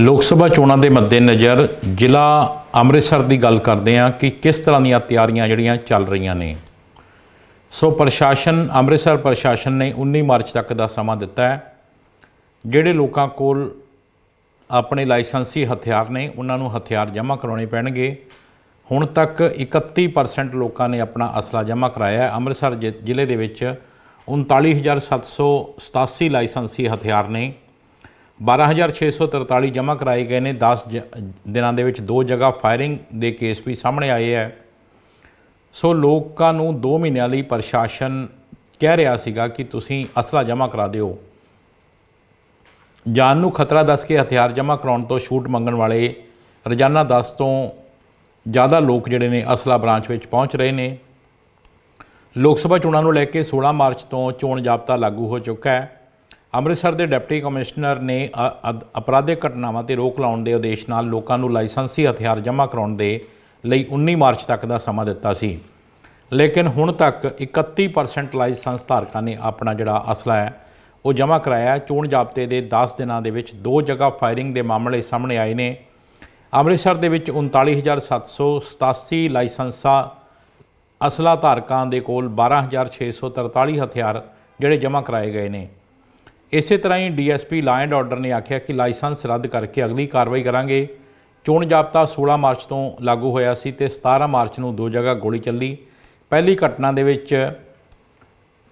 ਲੋਕ ਸਭਾ ਚੋਣਾਂ ਦੇ ਮੱਦੇਨਜ਼ਰ ਜ਼ਿਲ੍ਹਾ ਅੰਮ੍ਰਿਤਸਰ ਦੀ ਗੱਲ ਕਰਦੇ ਹਾਂ ਕਿ ਕਿਸ ਤਰ੍ਹਾਂ ਦੀਆਂ ਤਿਆਰੀਆਂ ਜਿਹੜੀਆਂ ਚੱਲ ਰਹੀਆਂ ਨੇ। ਸੋ ਪ੍ਰਸ਼ਾਸਨ, ਅੰਮ੍ਰਿਤਸਰ ਪ੍ਰਸ਼ਾਸਨ ਨੇ 19 ਮਾਰਚ ਤੱਕ ਦਾ ਸਮਾਂ ਦਿੱਤਾ ਹੈ, ਜਿਹੜੇ ਲੋਕਾਂ ਕੋਲ ਆਪਣੇ ਲਾਇਸੈਂਸੀ ਹਥਿਆਰ ਨੇ, ਉਹਨਾਂ ਨੂੰ ਹਥਿਆਰ ਜਮ੍ਹਾਂ ਕਰਾਉਣੇ ਪੈਣਗੇ। ਹੁਣ ਤੱਕ 31% ਲੋਕਾਂ ਨੇ ਆਪਣਾ ਅਸਲਾ ਜਮ੍ਹਾਂ ਕਰਾਇਆ ਹੈ। ਅੰਮ੍ਰਿਤਸਰ ਜ਼ਿ- ਜ਼ਿਲ੍ਹੇ ਦੇ ਵਿੱਚ 39787 ਲਾਇਸੈਂਸੀ ਹਥਿਆਰ ਨੇ। 12643 ਜਮ੍ਹਾਂ ਕਰਾਏ ਗਏ ਨੇ। 10 ਜ- ਦਿਨਾਂ ਦੇ ਵਿੱਚ ਦੋ ਜਗ੍ਹਾ ਫਾਇਰਿੰਗ ਦੇ ਕੇਸ ਵੀ ਸਾਹਮਣੇ ਆਏ ਹੈ ਸੋ ਲੋਕਾਂ ਨੂੰ 2 ਮਹੀਨਿਆਂ ਲਈ ਪ੍ਰਸ਼ਾਸਨ ਕਹਿ ਰਿਹਾ ਸੀਗਾ ਕਿ ਤੁਸੀਂ ਅਸਲਾ ਜਮ੍ਹਾਂ ਕਰਾ ਦਿਓ। ਜਾਨ ਨੂੰ ਖਤਰਾ ਦੱਸ ਕੇ ਹਥਿਆਰ ਜਮ੍ਹਾਂ ਕਰਾਉਣ ਤੋਂ ਛੂਟ ਮੰਗਣ ਵਾਲੇ ਰੋਜ਼ਾਨਾ 10 ਤੋਂ ਜ਼ਿਆਦਾ ਲੋਕ ਜਿਹੜੇ ਨੇ ਅਸਲਾ ਬ੍ਰਾਂਚ ਵਿੱਚ ਪਹੁੰਚ ਰਹੇ ਨੇ। ਲੋਕ ਸਭਾ ਚੋਣਾਂ ਨੂੰ ਲੈ ਕੇ 16 ਮਾਰਚ ਤੋਂ ਚੋਣ ਜਾਬਤਾ ਲਾਗੂ ਹੋ ਚੁੱਕਾ ਹੈ। ਅੰਮ੍ਰਿਤਸਰ ਦੇ ਡਿਪਟੀ ਕਮਿਸ਼ਨਰ ਨੇ ਅ- ਅਪਰਾਧਿਕ ਘਟਨਾਵਾਂ ਤੇ ਰੋਕ ਲਾਉਣ ਦੇ ਉਦੇਸ਼ ਨਾਲ ਲੋਕਾਂ ਨੂੰ ਲਾਇਸੈਂਸੀ ਹਥਿਆਰ ਜਮ੍ਹਾਂ ਕਰਾਉਣ ਦੇ ਲਈ 19 ਮਾਰਚ ਤੱਕ ਦਾ ਸਮਾਂ ਦਿੱਤਾ ਸੀ। ਲੇਕਿਨ ਹੁਣ ਤੱਕ 31% ਲਾਇਸੈਂਸ ਧਾਰਕਾਂ ਨੇ ਆਪਣਾ ਜਿਹੜਾ ਅਸਲਾ ਹੈ, ਉਹ ਜਮ੍ਹਾਂ ਕਰਾਇਆ ਚੋਣ ਜਾਬਤੇ ਦੇ 10 ਦਿਨਾਂ ਦੇ ਵਿੱਚ ਦੋ ਜਗ੍ਹਾ ਫਾਇਰਿੰਗ ਦੇ ਮਾਮਲੇ ਸਾਹਮਣੇ ਆਏ ਨੇ। ਅੰਮ੍ਰਿਤਸਰ ਦੇ ਵਿੱਚ 39787 ਲਾਇਸੈਂਸਾਂ ਅਸਲਾ ਧਾਰਕਾਂ ਦੇ ਕੋਲ 12643 ਹਥਿਆਰ ਜਿਹੜੇ ਜਮ੍ਹਾਂ ਕਰਾਏ ਗਏ ਨੇ। ਇਸੇ ਤਰ੍ਹਾਂ ਹੀ ਡੀਐਸਪੀ ਲਾਅ ਐਂਡ ਆਰਡਰ ਨੇ ਆਖਿਆ ਕਿ ਲਾਇਸੈਂਸ ਰੱਦ ਕਰਕੇ ਅਗਲੀ ਕਾਰਵਾਈ ਕਰਾਂਗੇ। ਚੋਣ ਜਾਬਤਾ 16 ਮਾਰਚ ਤੋਂ ਲਾਗੂ ਹੋਇਆ ਸੀ ਤੇ 17 ਮਾਰਚ ਨੂੰ ਦੋ ਜਗ੍ਹਾ ਗੋਲੀ ਚੱਲੀ। ਪਹਿਲੀ ਘਟਨਾ ਦੇ ਵਿੱਚ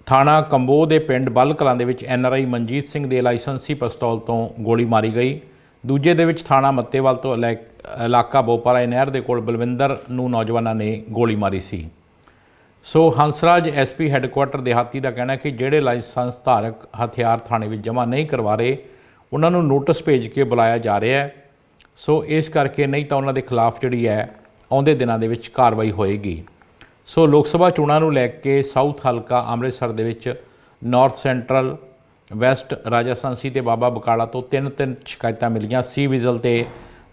ਥਾਣਾ ਕੰਬੋ ਦੇ ਪਿੰਡ ਬੱਲ ਕਲਾਂ ਦੇ ਵਿੱਚ ਐਨਆਰਆਈ ਮਨਜੀਤ ਸਿੰਘ ਦੇ ਲਾਇਸੈਂਸੀ ਪਿਸਤੌਲ ਤੋਂ ਗੋਲੀ ਮਾਰੀ ਗਈ। ਦੂਜੇ ਦੇ ਵਿੱਚ ਥਾਣਾ ਮੱਤੇਵਾਲ ਤੋਂ ਇਲਾ- ਇਲਾਕਾ ਬੋਪਾਰਾ ਨਹਿਰ ਦੇ ਕੋਲ ਬਲਵਿੰਦਰ ਨੂੰ ਨੌਜਵਾਨਾਂ ਨੇ ਗੋਲੀ ਮਾਰੀ ਸੀ। ਸੋ ਹੰਸਰਾਜ ਐਸਪੀ ਹੈੱਡਕੁਆਟਰ ਦਿਹਾਤੀ ਦਾ ਕਹਿਣਾ ਹੈ ਕਿ ਜਿਹੜੇ ਲਾਇਸੈਂਸ ਧਾਰਕ ਹਥਿਆਰ ਥਾਣੇ ਵਿੱਚ ਜਮ੍ਹਾਂ ਨਹੀਂ ਕਰਵਾ ਰਹੇ, ਉਹਨਾਂ ਨੂੰ ਨੋਟਿਸ ਭੇਜ ਕੇ ਬੁਲਾਇਆ ਜਾ ਰਿਹਾ ਹੈ। ਸੋ ਇਸ ਕਰਕੇ ਨਹੀਂ ਤਾਂ ਉਹਨਾਂ ਦੇ ਖਿਲਾਫ ਜਿਹੜੀ ਹੈ, ਆਉਂਦੇ ਦਿਨਾਂ ਦੇ ਵਿੱਚ ਕਾਰਵਾਈ ਹੋਏਗੀ। ਸੋ ਲੋਕ ਸਭਾ ਚੋਣਾਂ ਨੂੰ ਲੈ ਕੇ ਸਾਊਥ ਹਲਕਾ ਅੰਮ੍ਰਿਤਸਰ ਦੇ ਵਿੱਚ ਨਾਰਥ ਸੈਂਟਰਲ, ਵੈਸਟ ਰਾਜਸਥਾਨਸੀ ਤੇ ਬਾਬਾ ਬਕਾਲਾ ਤੋਂ ਤਿੰਨ ਤਿੰਨ ਸ਼ਿਕਾਇਤਾਂ ਮਿਲੀਆਂ। ਸੀ ਵਿਜ਼ਲ ਤੇ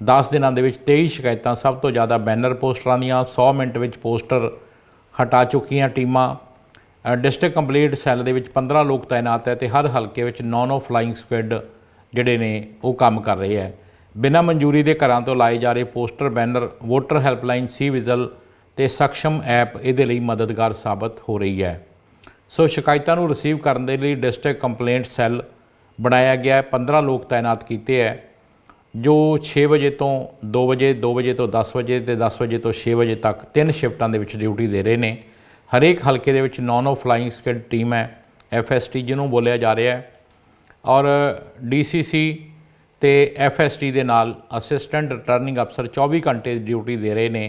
10 ਦਿਨਾਂ ਦੇ ਵਿੱਚ 23 ਸ਼ਿਕਾਇਤਾਂ, ਸਭ ਤੋਂ ਜ਼ਿਆਦਾ ਬੈਨਰ ਪੋਸਟਰਾਂ ਦੀਆਂ 100 ਮਿੰਟ ਵਿੱਚ ਪੋਸਟਰ ਹਟਾ ਚੁੱਕੀਆਂ ਟੀਮਾਂ। ਡਿਸਟ੍ਰਿਕਟ ਕੰਪਲੀਟ ਸੈੱਲ ਦੇ ਵਿੱਚ 15 ਲੋਕ ਤਾਇਨਾਤ ਹੈ ਤੇ ਹਰ ਹਲਕੇ ਵਿੱਚ 9-9 ਫਲਾਈਂਗ ਸਕੁਐਡ ਜਿਹੜੇ ਨੇ, ਉਹ ਕੰਮ ਕਰ ਰਹੇ ਹੈ। ਬਿਨਾਂ ਮਨਜ਼ੂਰੀ ਦੇ ਘਰਾਂ ਤੋਂ ਲਾਏ ਜਾ ਰਹੇ poster, banner, voter helpline, C vigil ਤੇ ਸક્ષਮ ਐਪ ਇਹਦੇ ਲਈ ਮਦਦਗਾਰ ਸਾਬਤ ਹੋ ਰਹੀ ਹੈ। ਸੋ ਸ਼ਿਕਾਇਤਾਂ ਨੂੰ ਰਿਸੀਵ ਕਰਨ ਦੇ ਲਈ ਡਿਸਟ੍ਰਿਕਟ ਕੰਪਲੇਂਟ ਸੈੱਲ ਬਣਾਇਆ ਗਿਆ ਹੈ। 15 ਲੋਕ ਤਾਇਨਾਤ ਕੀਤੇ ਹੈ। ਜੋ 6 ਵਜੇ ਤੋਂ 2 ਵਜੇ 2 ਵਜੇ ਤੋਂ 10 ਵਜੇ ਤੇ 10 ਵਜੇ ਤੋਂ 6 ਵਜੇ ਤੱਕ ਤਿੰਨ ਸ਼ਿਫਟਾਂ ਦੇ ਵਿੱਚ ਡਿਊਟੀ ਦੇ ਰਹੇ ਨੇ। ਹਰੇਕ ਹਲਕੇ ਦੇ ਵਿੱਚ 9-9 ਫਲਾਈਂਗ ਸਕੁਐਡ ਟੀਮ ਹੈ ਐਫਐਸਟੀ ਜਿਹਨੂੰ ਬੋਲਿਆ ਜਾ ਰਿਹਾ ਹੈ। ਔਰ ਡੀਸੀਸੀ ਤੇ ਐਫਐਸਟੀ ਦੇ ਨਾਲ ਅਸਿਸਟੈਂਟ ਰਿਟਰਨਿੰਗ ਅਫਸਰ 24 ਘੰਟੇ ਡਿਊਟੀ ਦੇ ਰਹੇ ਨੇ।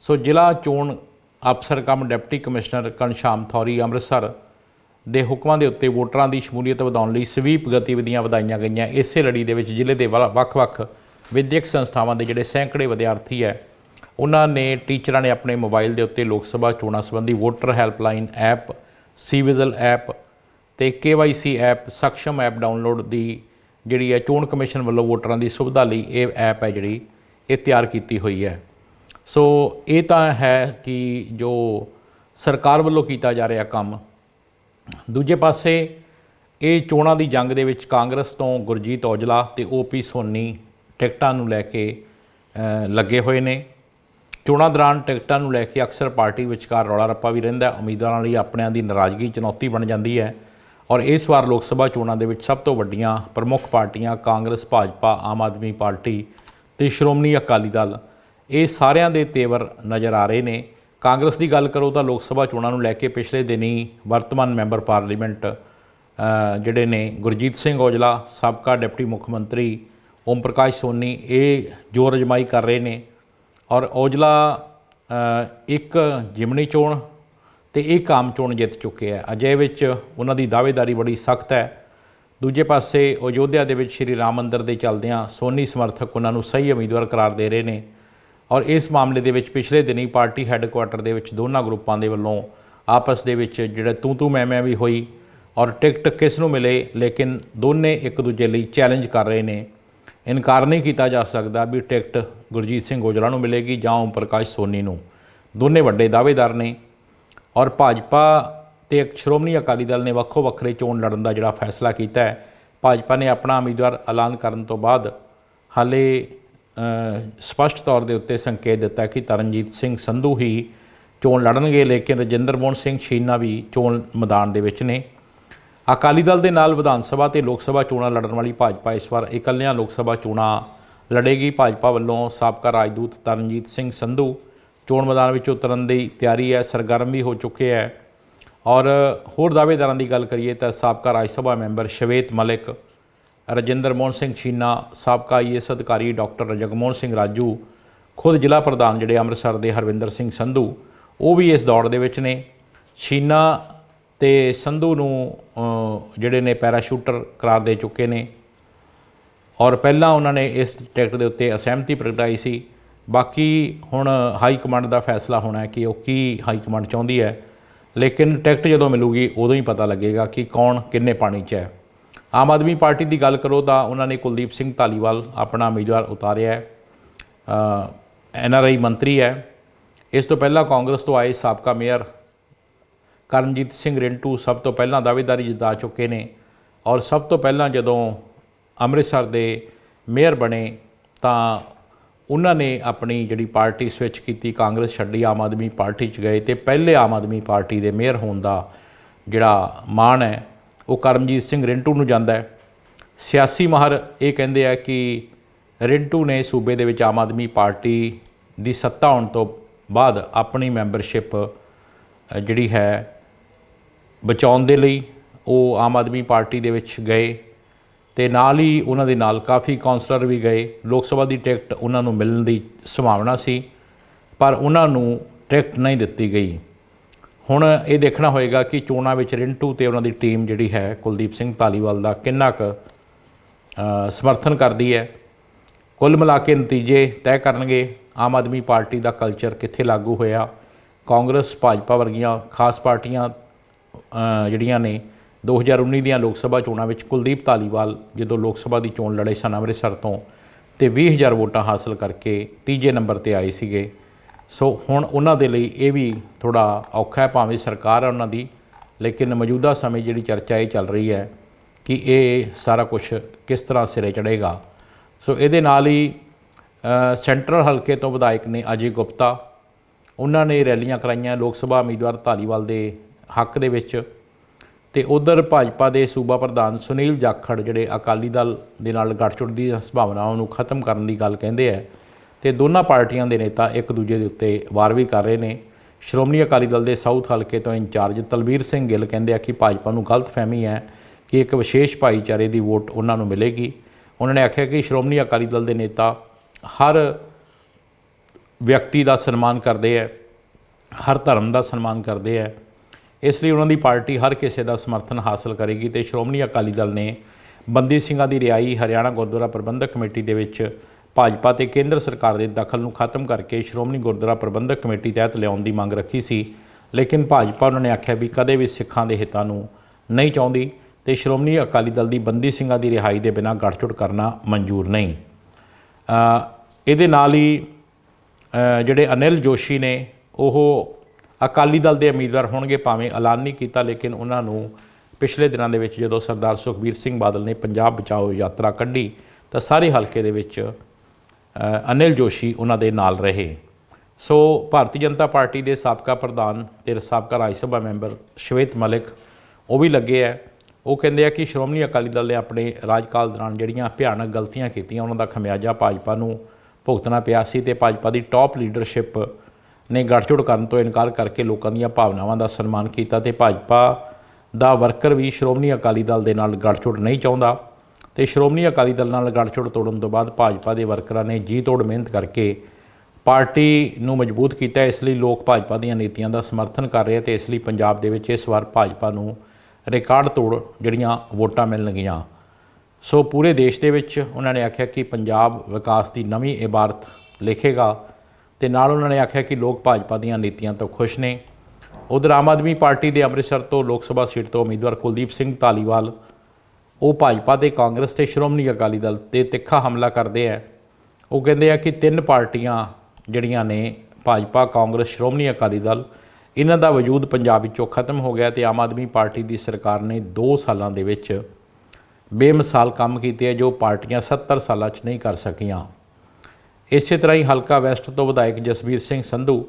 ਸੋ ਜ਼ਿਲ੍ਹਾ ਚੋਣ ਅਫਸਰ cum deputy commissioner Ghanshyam Thori Amritsar ਦੇ ਹੁਕਮਾਂ ਦੇ ਉੱਤੇ ਵੋਟਰਾਂ ਦੀ ਸ਼ਮੂਲੀਅਤ ਵਧਾਉਣ ਲਈ ਸਵੀਪ ਗਤੀਵਿਧੀਆਂ ਵਧਾਈਆਂ ਗਈਆਂ। ਇਸੇ ਲੜੀ ਦੇ ਵਿੱਚ ਜ਼ਿਲ੍ਹੇ ਦੇ ਵੱ- ਵੱਖ-ਵੱਖ ਵਿਦਿਅਕ ਸੰਸਥਾਵਾਂ ਦੇ ਜਿਹੜੇ ਸੈਂਕੜੇ ਵਿਦਿਆਰਥੀ ਹੈ, ਉਹਨਾਂ ਨੇ ਟੀਚਰਾਂ ਨੇ ਆਪਣੇ ਮੋਬਾਈਲ ਦੇ ਉੱਤੇ ਲੋਕ ਸਭਾ ਚੋਣਾਂ ਸੰਬੰਧੀ voter helpline app, C vigil app ਤੇ KYC app Saksham app download ਦੀ ਜਿਹੜੀ ਹੈ, ਚੋਣ ਕਮਿਸ਼ਨ ਵੱਲੋਂ ਵੋਟਰਾਂ ਦੀ ਸੁਵਿਧਾ ਲਈ ਇਹ ਐਪ ਹੈ ਜਿਹੜੀ ਇਹ ਤਿਆਰ ਕੀਤੀ ਹੋਈ ਹੈ। ਸੋ ਇਹ ਤਾਂ ਹੈ ਕਿ ਜੋ ਸਰਕਾਰ ਵੱਲੋਂ ਕੀਤਾ ਜਾ ਰਿਹਾ ਕੰਮ ਦੂਜੇ ਪਾਸੇ ਇਹ ਚੋਣਾਂ ਦੀ ਜੰਗ ਦੇ ਵਿੱਚ ਕਾਂਗਰਸ ਤੋਂ ਗੁਰਜੀਤ ਔਜਲਾ ਤੇ ਓਪੀ ਸੋਨੀ ਟਿਕਟਾਂ ਨੂੰ ਲੈ ਕੇ ਲੱਗੇ ਹੋਏ ਨੇ। ਚੋਣਾਂ ਦੌਰਾਨ ਟਿਕਟਾਂ ਨੂੰ ਲੈ ਕੇ ਅਕਸਰ ਪਾਰਟੀ ਵਿਚਕਾਰ ਰੌਲਾ ਰੱਪਾ ਵੀ ਰਹਿੰਦਾ ਉਮੀਦਵਾਰਾਂ ਲਈ ਆਪਣਿਆਂ ਦੀ ਨਾਰਾਜ਼ਗੀ ਚੁਣੌਤੀ ਬਣ ਜਾਂਦੀ ਹੈ ਔਰ ਇਸ ਵਾਰ ਲੋਕ ਸਭਾ ਚੋਣਾਂ ਦੇ ਵਿੱਚ ਸਭ ਤੋਂ ਵੱਡੀਆਂ ਪ੍ਰਮੁੱਖ ਪਾਰਟੀਆਂ ਕਾਂਗਰਸ, ਭਾਜਪਾ, ਆਮ ਆਦਮੀ ਪਾਰਟੀ ਤੇ ਸ਼੍ਰੋਮਣੀ ਅਕਾਲੀ ਦਲ, ਇਹ ਸਾਰਿਆਂ ਦੇ ਤੇਵਰ ਨਜ਼ਰ ਆ ਰਹੇ ਨੇ। ਕਾਂਗਰਸ ਦੀ ਗੱਲ ਕਰੋ ਤਾਂ ਲੋਕ ਸਭਾ ਚੋਣਾਂ ਨੂੰ ਲੈ ਕੇ ਪਿਛਲੇ ਦਿਨੀ ਵਰਤਮਾਨ ਮੈਂਬਰ ਪਾਰਲੀਮੈਂਟ ਜਿਹੜੇ ਨੇ ਗੁਰਜੀਤ ਸਿੰਘ ਔਜਲਾ, ਸਾਬਕਾ ਡਿਪਟੀ ਮੁੱਖ ਮੰਤਰੀ ਓਮ ਪ੍ਰਕਾਸ਼ ਸੋਨੀ, ਇਹ ਜੋਰ ਅਜਮਾਈ ਕਰ ਰਹੇ ਨੇ। ਔਰ ਔਜਲਾ ਇੱਕ ਜਿਮਨੀ ਚੋਣ ਤੇ ਇੱਕ ਆਮ ਚੋਣ ਜਿੱਤ ਚੁੱਕੇ ਆ। ਅਜੇ ਵਿੱਚ ਉਹਨਾਂ ਦੀ ਦਾਅਵੇਦਾਰੀ ਬੜੀ ਸਖਤ ਹੈ। ਦੂਜੇ ਪਾਸੇ ਅਯੋਧਿਆ ਦੇ ਵਿੱਚ ਸ਼੍ਰੀ ਰਾਮ ਮੰਦਿਰ ਦੇ ਚੱਲਦਿਆਂ ਸੋਨੀ ਸਮਰਥਕ ਉਹਨਾਂ ਨੂੰ ਸਹੀ ਉਮੀਦਵਾਰ ਕਰਾਰ ਦੇ ਰਹੇ ਨੇ। ਔਰ ਇਸ ਮਾਮਲੇ ਦੇ ਵਿੱਚ ਪਿਛਲੇ ਦਿਨੀ ਪਾਰਟੀ ਹੈੱਡਕੁਆਟਰ ਦੇ ਵਿੱਚ ਦੋਨਾਂ ਗਰੁੱਪਾਂ ਦੇ ਵੱਲੋਂ ਆਪਸ ਦੇ ਵਿੱਚ ਜਿਹੜਾ ਤੂੰ ਤੂੰ ਮੈਂ ਮੈਂ ਵੀ ਹੋਈ ਔਰ ਟਿਕਟ ਕਿਸ ਨੂੰ ਮਿਲੇ, ਲੇਕਿਨ ਦੋਨੇ ਇੱਕ ਦੂਜੇ ਲਈ ਚੈਲੰਜ ਕਰ ਰਹੇ ਨੇ। ਇਨਕਾਰ ਨਹੀਂ ਕੀਤਾ ਜਾ ਸਕਦਾ ਵੀ ਟਿਕਟ ਗੁਰਜੀਤ ਸਿੰਘ ਗੋਜਲਾ ਨੂੰ ਮਿਲੇਗੀ ਜਾਂ ਓਮ ਪ੍ਰਕਾਸ਼ ਸੋਨੀ ਨੂੰ। ਦੋਨੇ ਵੱਡੇ ਦਾਅਵੇਦਾਰ ਨੇ ਔਰ ਭਾਜਪਾ ਤੇ ਸ਼੍ਰੋਮਣੀ ਅਕਾਲੀ ਦਲ ਨੇ ਵੱਖੋ ਵੱਖਰੇ ਚੋਣ ਲੜਨ ਦਾ ਜਿਹੜਾ ਫੈਸਲਾ ਕੀਤਾ ਹੈ। ਭਾਜਪਾ ਨੇ ਆਪਣਾ ਉਮੀਦਵਾਰ ਐਲਾਨ ਕਰਨ ਤੋਂ ਬਾਅਦ ਹਾਲੇ ਸਪਸ਼ਟ ਤੌਰ ਦੇ ਉੱਤੇ ਸੰਕੇਤ ਦਿੱਤਾ ਕਿ ਤਰਨਜੀਤ ਸਿੰਘ ਸੰਧੂ ਹੀ ਚੋਣ ਲੜਨਗੇ, ਲੇਕਿਨ ਰਜਿੰਦਰ ਮੋਹਨ ਸਿੰਘ ਛੀਨਾ ਵੀ ਚੋਣ ਮੈਦਾਨ ਦੇ ਵਿੱਚ ਨੇ। ਅਕਾਲੀ ਦਲ ਦੇ ਨਾਲ ਵਿਧਾਨ ਸਭਾ ਤੇ ਲੋਕ ਸਭਾ ਚੋਣਾਂ ਲੜਨ ਵਾਲੀ ਭਾਜਪਾ ਇਸ ਵਾਰ ਇਕੱਲਿਆਂ ਲੋਕ ਸਭਾ ਚੋਣਾਂ ਲੜੇਗੀ। ਭਾਜਪਾ ਵੱਲੋਂ ਸਾਬਕਾ ਰਾਜਦੂਤ ਤਰਨਜੀਤ ਸਿੰਘ ਸੰਧੂ ਚੋਣ ਮੈਦਾਨ ਵਿੱਚ ਉਤਰਨ ਦੀ ਤਿਆਰੀ ਹੈ, ਸਰਗਰਮ ਵੀ ਹੋ ਚੁੱਕੇ ਹੈ। ਔਰ ਹੋਰ ਦਾਅਵੇਦਾਰਾਂ ਦੀ ਗੱਲ ਕਰੀਏ ਤਾਂ ਸਾਬਕਾ ਰਾਜ ਸਭਾ ਮੈਂਬਰ ਸ਼ਵੇਤ ਮਲਿਕ ਰਜਿੰਦਰ ਮੋਹਨ ਸਿੰਘ ਛੀਨਾ, ਸਾਬਕਾ ਆਈਐਸ ਅਧਿਕਾਰੀ ਡਾਕਟਰ ਜਗਮੋਹਨ ਸਿੰਘ ਰਾਜੂ, ਖੁਦ ਜ਼ਿਲ੍ਹਾ ਪ੍ਰਧਾਨ ਜਿਹੜੇ ਅੰਮ੍ਰਿਤਸਰ ਦੇ ਹਰਵਿੰਦਰ ਸਿੰਘ ਸੰਧੂ, ਉਹ ਵੀ ਇਸ ਦੌੜ ਦੇ ਵਿੱਚ ਨੇ। ਛੀਨਾ ਤੇ ਸੰਧੂ ਨੂੰ ਜਿਹੜੇ ਨੇ ਪੈਰਾਸ਼ੂਟਰ ਕਰਾਰ ਦੇ ਚੁੱਕੇ ਨੇ। ਔਰ ਪਹਿਲਾਂ ਉਹਨਾਂ ਨੇ ਇਸ ਟਿਕਟ ਦੇ ਉੱਤੇ ਅਸਹਿਮਤੀ ਪ੍ਰਗਟਾਈ ਸੀ। ਬਾਕੀ ਹੁਣ ਹਾਈ ਕਮਾਂਡ ਦਾ ਫੈਸਲਾ ਹੋਣਾ ਹੈ ਕਿ ਉਹ ਕੀ ਹਾਈ ਕਮਾਂਡ ਚਾਹੁੰਦੀ ਹੈ। ਲੇਕਿਨ ਟਿਕਟ ਜਦੋਂ ਮਿਲੂਗੀ, ਉਦੋਂ ਹੀ ਪਤਾ ਲੱਗੇਗਾ ਕਿ ਕੌਣ ਕਿੰਨੇ ਪਾਣੀ 'ਚ ਹੈ। ਆਮ ਆਦਮੀ ਪਾਰਟੀ ਦੀ ਗੱਲ ਕਰੋ ਤਾਂ ਉਹਨਾਂ ਨੇ ਕੁਲਦੀਪ ਸਿੰਘ ਧਾਲੀਵਾਲ ਆਪਣਾ ਉਮੀਦਵਾਰ ਉਤਾਰਿਆ ਹੈ। ਐਨ ਆਰ ਆਈ ਮੰਤਰੀ ਹੈ। ਇਸ ਤੋਂ ਪਹਿਲਾਂ ਕਾਂਗਰਸ ਤੋਂ ਆਏ ਸਾਬਕਾ ਮੇਅਰ ਕਰਨਜੀਤ ਸਿੰਘ ਰਿੰਟੂ ਸਭ ਤੋਂ ਪਹਿਲਾਂ ਦਾਅਵੇਦਾਰੀ ਜਿਤਾ ਚੁੱਕੇ ਨੇ ਔਰ ਸਭ ਤੋਂ ਪਹਿਲਾਂ ਜਦੋਂ ਅੰਮ੍ਰਿਤਸਰ ਦੇ ਮੇਅਰ ਬਣੇ ਤਾਂ ਉਹਨਾਂ ਨੇ ਆਪਣੀ ਜਿਹੜੀ ਪਾਰਟੀ ਸਵਿਚ ਕੀਤੀ, ਕਾਂਗਰਸ ਛੱਡੀ, ਆਮ ਆਦਮੀ ਪਾਰਟੀ 'ਚ ਗਏ ਤੇ ਪਹਿਲੇ ਆਮ ਆਦਮੀ ਪਾਰਟੀ ਦੇ ਮੇਅਰ ਹੋਣ ਦਾ ਜਿਹੜਾ ਮਾਣ ਹੈ ਉਹ ਕਰਮਜੀਤ ਸਿੰਘ ਰਿੰਟੂ ਨੂੰ ਜਾਂਦਾ ਹੈ। ਸਿਆਸੀ ਮਾਹਰ ਇਹ ਕਹਿੰਦੇ ਆ ਕਿ ਰਿੰਟੂ ਨੇ ਸੂਬੇ ਦੇ ਵਿੱਚ ਆਮ ਆਦਮੀ ਪਾਰਟੀ ਦੀ ਸੱਤਾ ਆਉਣ ਤੋਂ ਬਾਅਦ ਆਪਣੀ ਮੈਂਬਰਸ਼ਿਪ ਜਿਹੜੀ ਹੈ, ਬਚਾਉਣ ਦੇ ਲਈ ਉਹ ਆਮ ਆਦਮੀ ਪਾਰਟੀ ਦੇ ਵਿੱਚ ਗਏ ਤੇ ਨਾਲ ਹੀ ਉਹਨਾਂ ਦੇ ਨਾਲ ਕਾਫੀ ਕਾਉਂਸਲਰ ਵੀ ਗਏ। ਲੋਕ ਸਭਾ ਦੀ ਟਿਕਟ ਉਹਨਾਂ ਨੂੰ ਮਿਲਣ ਦੀ ਸੰਭਾਵਨਾ ਸੀ, ਪਰ ਉਹਨਾਂ ਨੂੰ ਟਿਕਟ ਨਹੀਂ ਦਿੱਤੀ ਗਈ। ਹੁਣ ਇਹ ਦੇਖਣਾ ਹੋਏਗਾ ਕਿ ਚੋਣਾਂ ਵਿੱਚ ਰਿੰਟੂ ਤੇ ਉਹਨਾਂ ਦੀ ਟੀਮ ਜਿਹੜੀ ਹੈ, ਕੁਲਦੀਪ ਸਿੰਘ ਧਾਲੀਵਾਲ ਦਾ ਕਿੰਨਾ ਕੁ ਸਮਰਥਨ ਕਰਦੀ ਹੈ। ਕੁੱਲ ਮਿਲਾ ਕੇ ਨਤੀਜੇ ਤੈਅ ਕਰਨਗੇ। ਆਮ ਆਦਮੀ ਪਾਰਟੀ ਦਾ ਕਲਚਰ ਕਿੱਥੇ ਲਾਗੂ ਹੋਇਆ? ਕਾਂਗਰਸ, ਭਾਜਪਾ ਵਰਗੀਆਂ ਖਾਸ ਪਾਰਟੀਆਂ ਜਿਹੜੀਆਂ ਨੇ 2019 ਦੀਆਂ ਲੋਕ ਸਭਾ ਚੋਣਾਂ ਵਿੱਚ ਕੁਲਦੀਪ ਧਾਲੀਵਾਲ ਜਦੋਂ ਲੋਕ ਸਭਾ ਦੀ ਚੋਣ ਲੜੇ ਸਨ ਅੰਮ੍ਰਿਤਸਰ ਤੋਂ, ਤੇ 20000 ਵੋਟਾਂ ਹਾਸਲ ਕਰਕੇ ਤੀਜੇ ਨੰਬਰ ਤੇ ਆਏ ਸੀਗੇ। ਸੋ ਹੁਣ ਉਹਨਾਂ ਦੇ ਲਈ ਇਹ ਵੀ ਥੋੜਾ ਔਖਾ ਹੈ, ਭਾਵੇਂ ਸਰਕਾਰ ਹੈ ਉਹਨਾਂ ਦੀ, ਲੇਕਿਨ ਮੌਜੂਦਾ ਸਮੇਂ ਜਿਹੜੀ ਚਰਚਾ ਇਹ ਚੱਲ ਰਹੀ ਹੈ ਕਿ ਇਹ ਸਾਰਾ ਕੁਝ ਕਿਸ ਤਰ੍ਹਾਂ ਸਿਰੇ ਚੜ੍ਹੇਗਾ। ਸੋ ਇਹਦੇ ਨਾਲ ਹੀ ਸੈਂਟਰਲ ਹਲਕੇ ਤੋਂ ਵਿਧਾਇਕ ਨੇ ਅਜੇ ਗੁਪਤਾ, ਉਹਨਾਂ ਨੇ ਰੈਲੀਆਂ ਕਰਾਈਆਂ ਲੋਕ ਸਭਾ ਉਮੀਦਵਾਰ ਧਾਲੀਵਾਲ ਦੇ ਹੱਕ ਦੇ ਵਿੱਚ ਤੇ ਉਧਰ ਭਾਜਪਾ ਦੇ ਸੂਬਾ ਪ੍ਰਧਾਨ ਸੁਨੀਲ ਜਾਖੜ, ਜਿਹੜੇ ਅਕਾਲੀ ਦਲ ਦੇ ਨਾਲ ਗੱਠਜੋੜ ਦੀ ਸੰਭਾਵਨਾਵਾਂ ਨੂੰ ਖਤਮ ਕਰਨ ਦੀ ਗੱਲ ਕਹਿੰਦੇ ਆ। ਤੇ ਦੋਨਾਂ ਪਾਰਟੀਆਂ ਦੇ ਨੇਤਾ ਇੱਕ ਦੂਜੇ ਦੇ ਉੱਤੇ ਵਾਰ ਵੀ ਕਰ ਰਹੇ ਨੇ। ਸ਼੍ਰੋਮਣੀ ਅਕਾਲੀ ਦਲ ਦੇ ਸਾਊਥ ਹਲਕੇ ਤੋਂ ਇੰਚਾਰਜ ਤਲਵੀਰ ਸਿੰਘ ਗਿੱਲ ਕਹਿੰਦੇ ਆ ਕਿ ਭਾਜਪਾ ਨੂੰ ਗਲਤਫਹਿਮੀ ਹੈ ਕਿ ਇੱਕ ਵਿਸ਼ੇਸ਼ ਭਾਈਚਾਰੇ ਦੀ ਵੋਟ ਉਹਨਾਂ ਨੂੰ ਮਿਲੇਗੀ। ਉਹਨਾਂ ਨੇ ਆਖਿਆ ਕਿ ਸ਼੍ਰੋਮਣੀ ਅਕਾਲੀ ਦਲ ਦੇ ਨੇਤਾ ਹਰ ਵਿਅਕਤੀ ਦਾ ਸਨਮਾਨ ਕਰਦੇ ਹੈ ਹਰ ਧਰਮ ਦਾ ਸਨਮਾਨ ਕਰਦੇ ਹੈ ਇਸ ਲਈ ਉਹਨਾਂ ਦੀ ਪਾਰਟੀ ਹਰ ਕਿਸੇ ਦਾ ਸਮਰਥਨ ਹਾਸਲ ਕਰੇਗੀ ਤੇ ਸ਼੍ਰੋਮਣੀ ਅਕਾਲੀ ਦਲ ਨੇ ਬੰਦੀ ਸਿੰਘਾਂ ਦੀ ਰਿਹਾਈ ਹਰਿਆਣਾ ਗੁਰਦੁਆਰਾ ਪ੍ਰਬੰਧਕ ਕਮੇਟੀ ਦੇ ਵਿੱਚ ਭਾਜਪਾ ਤੇ ਕੇਂਦਰ ਸਰਕਾਰ ਦੇ ਦਖਲ ਨੂੰ ਖਤਮ ਕਰਕੇ ਸ਼੍ਰੋਮਣੀ ਗੁਰਦੁਆਰਾ ਪ੍ਰਬੰਧਕ ਕਮੇਟੀ ਤਹਿਤ ਲਿਆਉਣ ਦੀ ਮੰਗ ਰੱਖੀ ਸੀ। ਲੇਕਿਨ ਭਾਜਪਾ ਉਹਨਾਂ ਨੇ ਆਖਿਆ ਵੀ ਕਦੇ ਵੀ ਸਿੱਖਾਂ ਦੇ ਹਿੱਤਾਂ ਨੂੰ ਨਹੀਂ ਚਾਹੁੰਦੀ ਤੇ ਸ਼੍ਰੋਮਣੀ ਅਕਾਲੀ ਦਲ ਦੀ ਬੰਦੀ ਸਿੰਘਾਂ ਦੀ ਰਿਹਾਈ ਦੇ ਬਿਨਾਂ ਗੱਠਜੋੜ ਕਰਨਾ ਮਨਜ਼ੂਰ ਨਹੀਂ। ਇਹਦੇ ਨਾਲ ਹੀ ਜਿਹੜੇ ਅਨਿਲ ਜੋਸ਼ੀ ਨੇ, ਉਹ ਅਕਾਲੀ ਦਲ ਦੇ ਉਮੀਦਵਾਰ ਹੋਣਗੇ, ਭਾਵੇਂ ਐਲਾਨ ਨਹੀਂ ਕੀਤਾ, ਲੇਕਿਨ ਉਹਨਾਂ ਨੂੰ ਪਿਛਲੇ ਦਿਨਾਂ ਦੇ ਵਿੱਚ ਜਦੋਂ ਸਰਦਾਰ ਸੁਖਬੀਰ ਸਿੰਘ ਬਾਦਲ ਨੇ ਪੰਜਾਬ ਬਚਾਓ ਯਾਤਰਾ ਕੱਢੀ, ਤਾਂ ਸਾਰੇ ਹਲਕੇ ਦੇ ਵਿੱਚ ਅਨਿਲ ਜੋਸ਼ੀ ਉਹਨਾਂ ਦੇ ਨਾਲ ਰਹੇ। ਸੋ ਭਾਰਤੀ ਜਨਤਾ ਪਾਰਟੀ ਦੇ ਸਾਬਕਾ ਪ੍ਰਧਾਨ ਤੇ ਸਾਬਕਾ ਰਾਜ ਸਭਾ ਮੈਂਬਰ ਸ਼ਵੇਤ ਮਲਿਕ, ਉਹ ਵੀ ਲੱਗੇ ਆ ਉਹ ਕਹਿੰਦੇ ਆ ਕਿ ਸ਼੍ਰੋਮਣੀ ਅਕਾਲੀ ਦਲ ਨੇ ਆਪਣੇ ਰਾਜਕਾਲ ਦੌਰਾਨ ਜਿਹੜੀਆਂ ਭਿਆਨਕ ਗਲਤੀਆਂ ਕੀਤੀਆਂ, ਉਹਨਾਂ ਦਾ ਖਮਿਆਜਾ ਭਾਜਪਾ ਨੂੰ ਭੁਗਤਣਾ ਪਿਆ ਸੀ ਤੇ ਭਾਜਪਾ ਦੀ ਟੌਪ ਲੀਡਰਸ਼ਿਪ ਨੇ ਗੱਠਜੋੜ ਕਰਨ ਤੋਂ ਇਨਕਾਰ ਕਰਕੇ ਲੋਕਾਂ ਦੀਆਂ ਭਾਵਨਾਵਾਂ ਦਾ ਸਨਮਾਨ ਕੀਤਾ ਤੇ ਭਾਜਪਾ ਦਾ ਵਰਕਰ ਵੀ ਸ਼੍ਰੋਮਣੀ ਅਕਾਲੀ ਦਲ ਦੇ ਨਾਲ ਗੱਠਜੋੜ ਨਹੀਂ ਚਾਹੁੰਦਾ। ਤੇ ਸ਼੍ਰੋਮਣੀ ਅਕਾਲੀ ਦਲ ਨਾਲ ਗੱਠਜੋੜ ਤੋੜਨ ਤੋਂ ਬਾਅਦ ਭਾਜਪਾ ਦੇ ਵਰਕਰਾਂ ਨੇ ਜੀ ਤੋੜ ਮਿਹਨਤ ਕਰਕੇ ਪਾਰਟੀ ਨੂੰ ਮਜ਼ਬੂਤ ਕੀਤਾ। ਇਸ ਲਈ ਲੋਕ ਭਾਜਪਾ ਦੀਆਂ ਨੀਤੀਆਂ ਦਾ ਸਮਰਥਨ ਕਰ ਰਹੇ ਤੇ ਇਸ ਲਈ ਪੰਜਾਬ ਦੇ ਵਿੱਚ ਇਸ ਵਾਰ ਭਾਜਪਾ ਨੂੰ ਰਿਕਾਰਡ ਤੋੜ ਜਿਹੜੀਆਂ ਵੋਟਾਂ ਮਿਲਣਗੀਆਂ ਸੋ ਪੂਰੇ ਦੇਸ਼ ਦੇ ਵਿੱਚ ਉਹਨਾਂ ਨੇ ਆਖਿਆ ਕਿ ਪੰਜਾਬ ਵਿਕਾਸ ਦੀ ਨਵੀਂ ਇਬਾਰਤ ਲਿਖੇਗਾ ਤੇ ਨਾਲ ਉਹਨਾਂ ਨੇ ਆਖਿਆ ਕਿ ਲੋਕ ਭਾਜਪਾ ਦੀਆਂ ਨੀਤੀਆਂ ਤੋਂ ਖੁਸ਼ ਨੇ। ਉਧਰ ਆਮ ਆਦਮੀ ਪਾਰਟੀ ਦੇ ਅੰਮ੍ਰਿਤਸਰ ਤੋਂ ਲੋਕ ਸਭਾ ਸੀਟ ਤੋਂ ਉਮੀਦਵਾਰ ਕੁਲਦੀਪ ਸਿੰਘ ਧਾਲੀਵਾਲ ਉਹ ਭਾਜਪਾ ਤੇ ਕਾਂਗਰਸ ਤੇ ਸ਼੍ਰੋਮਣੀ ਅਕਾਲੀ ਦਲ ਤੇ ਤਿੱਖਾ ਹਮਲਾ ਕਰਦੇ ਆ। ਉਹ ਕਹਿੰਦੇ ਆ ਕਿ ਤਿੰਨ ਪਾਰਟੀਆਂ ਜਿਹੜੀਆਂ ਨੇ ਭਾਜਪਾ, ਕਾਂਗਰਸ, ਸ਼੍ਰੋਮਣੀ ਅਕਾਲੀ ਦਲ, ਇਹਨਾਂ ਦਾ ਵਜੂਦ ਪੰਜਾਬ ਵਿੱਚੋਂ ਖਤਮ ਹੋ ਗਿਆ ਤੇ ਆਮ ਆਦਮੀ ਪਾਰਟੀ ਦੀ ਸਰਕਾਰ ਨੇ 2 ਸਾਲਾਂ ਦੇ ਵਿੱਚ ਬੇਮਿਸਾਲ ਕੰਮ ਕੀਤੇ ਹੈ ਜੋ ਪਾਰਟੀਆਂ 70 ਸਾਲਾਂ 'ਚ ਨਹੀਂ ਕਰ ਸਕੀਆਂ। ਇਸੇ ਤਰ੍ਹਾਂ ਹੀ ਹਲਕਾ ਵੈਸਟ ਤੋਂ ਵਿਧਾਇਕ ਜਸਵੀਰ ਸਿੰਘ ਸੰਧੂ,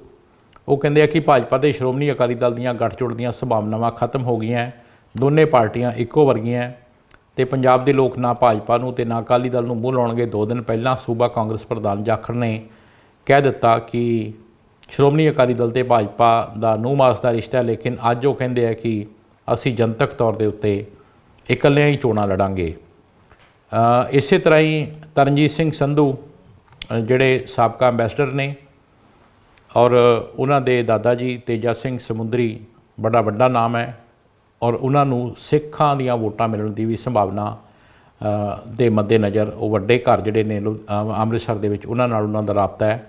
ਉਹ ਕਹਿੰਦੇ ਆ ਕਿ ਭਾਜਪਾ ਤੇ ਸ਼੍ਰੋਮਣੀ ਅਕਾਲੀ ਦਲ ਦੀਆਂ ਗੱਠਜੋੜ ਦੀਆਂ ਸੰਭਾਵਨਾਵਾਂ ਖਤਮ ਹੋ ਗਈਆਂ। ਦੋਨੇ ਪਾਰਟੀਆਂ ਇੱਕੋ ਵਰਗੀਆਂ। ਤੇ ਪੰਜਾਬ ਦੇ ਲੋਕ ਨਾ ਭਾਜਪਾ ਨੂੰ ਤੇ ਨਾ ਅਕਾਲੀ ਦਲ ਨੂੰ ਮੂੰਹ ਲਾਉਣਗੇ। ਦੋ ਦਿਨ ਪਹਿਲਾਂ ਸੂਬਾ ਕਾਂਗਰਸ ਪ੍ਰਧਾਨ ਜਾਖੜ ਨੇ ਕਹਿ ਦਿੱਤਾ ਕਿ ਸ਼੍ਰੋਮਣੀ ਅਕਾਲੀ ਦਲ ਤੇ ਭਾਜਪਾ ਦਾ ਨੂੰਹ ਮਾਸ ਦਾ ਰਿਸ਼ਤਾ ਹੈ, ਲੇਕਿਨ ਅੱਜ ਉਹ ਕਹਿੰਦੇ ਆ ਕਿ ਅਸੀਂ ਜਨਤਕ ਤੌਰ ਦੇ ਉੱਤੇ ਇਕੱਲਿਆਂ ਹੀ ਚੋਣਾਂ ਲੜਾਂਗੇ। ਇਸੇ ਤਰ੍ਹਾਂ ਹੀ ਤਰਨਜੀਤ ਸਿੰਘ ਸੰਧੂ ਜਿਹੜੇ ਸਾਬਕਾ ਐਂਬੈਸਡਰ ਨੇ ਔਰ ਉਹਨਾਂ ਦੇ ਦਾਦਾ ਜੀ ਤੇਜਾ ਸਿੰਘ ਸਮੁੰਦਰੀ, ਬੜਾ ਵੱਡਾ ਨਾਮ ਹੈ। ਔਰ ਉਹਨਾਂ ਨੂੰ ਸਿੱਖਾਂ ਦੀਆਂ ਵੋਟਾਂ ਮਿਲਣ ਦੀ ਵੀ ਸੰਭਾਵਨਾ ਦੇ ਮੱਦੇਨਜ਼ਰ ਉਹ ਵੱਡੇ ਘਰ ਜਿਹੜੇ ਨੇ ਅੰਮ੍ਰਿਤਸਰ ਦੇ ਵਿੱਚ ਉਹਨਾਂ ਨਾਲ ਉਹਨਾਂ ਦਾ ਰਾਬਤਾ ਹੈ।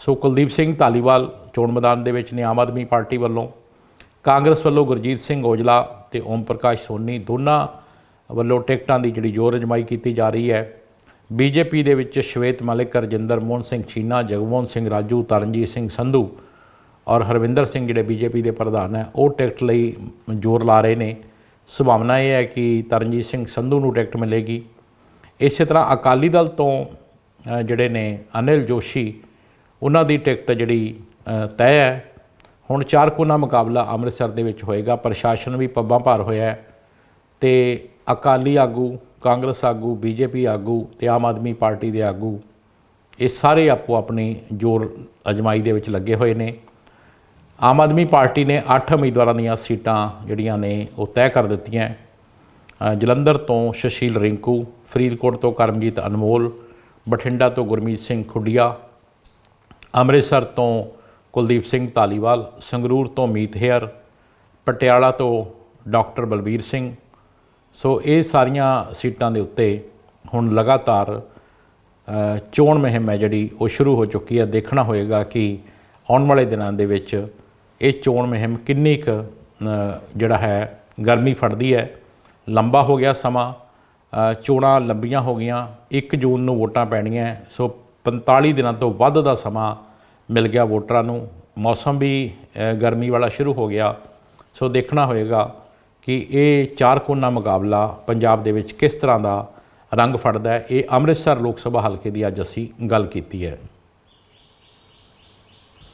ਸੋ ਕੁਲਦੀਪ ਸਿੰਘ ਧਾਲੀਵਾਲ ਚੋਣ ਮੈਦਾਨ ਦੇ ਵਿੱਚ ਨੇ ਆਮ ਆਦਮੀ ਪਾਰਟੀ ਵੱਲੋਂ, ਕਾਂਗਰਸ ਵੱਲੋਂ ਗੁਰਜੀਤ ਸਿੰਘ ਔਜਲਾ ਤੇ ਓਮ ਪ੍ਰਕਾਸ਼ ਸੋਨੀ ਦੋਨਾਂ ਵੱਲੋਂ ਟਿਕਟਾਂ ਦੀ ਜਿਹੜੀ ਜੋਰ ਅਜਮਾਈ ਕੀਤੀ ਜਾ ਰਹੀ ਹੈ। ਬੀਜੇਪੀ ਦੇ ਵਿੱਚ ਸ਼ਵੇਤ ਮਲਿਕ, ਰਜਿੰਦਰ ਮੋਹਨ ਸਿੰਘ ਚੀਨਾ ਜਗਮੋਹਨ ਸਿੰਘ ਰਾਜੂ, ਤਰਨਜੀਤ ਸਿੰਘ ਸੰਧੂ ਔਰ ਹਰਵਿੰਦਰ ਸਿੰਘ ਜਿਹੜੇ ਬੀਜੇਪੀ ਦੇ ਪ੍ਰਧਾਨ ਹੈ, ਉਹ ਟਿਕਟ ਲਈ ਜ਼ੋਰ ਲਾ ਰਹੇ ਨੇ। ਸੰਭਾਵਨਾ ਇਹ ਹੈ ਕਿ ਤਰਨਜੀਤ ਸਿੰਘ ਸੰਧੂ ਨੂੰ ਟਿਕਟ ਮਿਲੇਗੀ। ਇਸੇ ਤਰ੍ਹਾਂ ਅਕਾਲੀ ਦਲ ਤੋਂ ਜਿਹੜੇ ਨੇ ਅਨਿਲ ਜੋਸ਼ੀ, ਉਹਨਾਂ ਦੀ ਟਿਕਟ ਜਿਹੜੀ ਤੈਅ ਹੈ। ਹੁਣ ਚਾਰ ਕੋਨਾ ਮੁਕਾਬਲਾ ਅੰਮ੍ਰਿਤਸਰ ਦੇ ਵਿੱਚ ਹੋਏਗਾ, ਪ੍ਰਸ਼ਾਸਨ ਵੀ ਪੱਬਾਂ ਭਾਰ ਹੋਇਆ ਹੈ। ਤੇ ਅਕਾਲੀ ਆਗੂ, ਕਾਂਗਰਸ ਆਗੂ, ਬੀਜੇਪੀ ਆਗੂ ਤੇ ਆਮ ਆਦਮੀ ਪਾਰਟੀ ਦੇ ਆਗੂ, ਇਹ ਸਾਰੇ ਆਪੋ ਆਪਣੀ ਜੋਰ ਅਜਮਾਈ ਦੇ ਵਿੱਚ ਲੱਗੇ ਹੋਏ ਨੇ। ਆਮ ਆਦਮੀ ਪਾਰਟੀ ਨੇ 8 ਉਮੀਦਵਾਰਾਂ ਦੀਆਂ ਸੀਟਾਂ ਜਿਹੜੀਆਂ ਨੇ ਉਹ ਤੈਅ ਕਰ ਦਿੱਤੀਆਂ ਜਲੰਧਰ ਤੋਂ ਸ਼ਸ਼ੀਲ ਰਿੰਕੂ, ਫਰੀਦਕੋਟ ਤੋਂ ਕਰਮਜੀਤ ਅਨਮੋਲ, ਬਠਿੰਡਾ ਤੋਂ ਗੁਰਮੀਤ ਸਿੰਘ ਖੁੱਡੀਆ, ਅੰਮ੍ਰਿਤਸਰ ਤੋਂ ਕੁਲਦੀਪ ਸਿੰਘ ਧਾਲੀਵਾਲ, ਸੰਗਰੂਰ ਤੋਂ ਮੀਤ ਹੇਅਰ, ਪਟਿਆਲਾ ਤੋਂ ਡਾਕਟਰ ਬਲਬੀਰ ਸਿੰਘ। ਸੋ ਇਹ ਸਾਰੀਆਂ ਸੀਟਾਂ ਦੇ ਉੱਤੇ ਹੁਣ ਲਗਾਤਾਰ ਚੋਣ ਮੁਹਿੰਮ ਹੈ ਜਿਹੜੀ, ਉਹ ਸ਼ੁਰੂ ਹੋ ਚੁੱਕੀ ਹੈ। ਦੇਖਣਾ ਹੋਏਗਾ ਕਿ ਆਉਣ ਵਾਲੇ ਦਿਨਾਂ ਦੇ ਵਿੱਚ ਇਹ ਚੋਣ ਮੁਹਿੰਮ ਕਿੰਨੀ ਕੁ ਜਿਹੜਾ ਹੈ, ਗਰਮੀ ਫੜਦੀ ਹੈ। ਲੰਬਾ ਹੋ ਗਿਆ ਸਮਾਂ ਚੋਣਾਂ ਲੰਬੀਆਂ ਹੋ ਗਈਆਂ 1 ਜੂਨ ਨੂੰ ਵੋਟਾਂ ਪੈਣੀਆਂ, ਸੋ 45 ਦਿਨਾਂ ਤੋਂ ਵੱਧ ਦਾ ਸਮਾਂ ਮਿਲ ਗਿਆ ਵੋਟਰਾਂ ਨੂੰ। ਮੌਸਮ ਵੀ ਗਰਮੀ ਵਾਲਾ ਸ਼ੁਰੂ ਹੋ ਗਿਆ। ਸੋ ਦੇਖਣਾ ਹੋਏਗਾ ਕਿ ਇਹ ਚਾਰ ਕੋਨਾ ਮੁਕਾਬਲਾ ਪੰਜਾਬ ਦੇ ਵਿੱਚ ਕਿਸ ਤਰ੍ਹਾਂ ਦਾ ਰੰਗ ਫੜਦਾ ਹੈ। ਇਹ ਅੰਮ੍ਰਿਤਸਰ ਲੋਕ ਸਭਾ ਹਲਕੇ ਦੀ ਅੱਜ ਅਸੀਂ ਗੱਲ ਕੀਤੀ ਹੈ।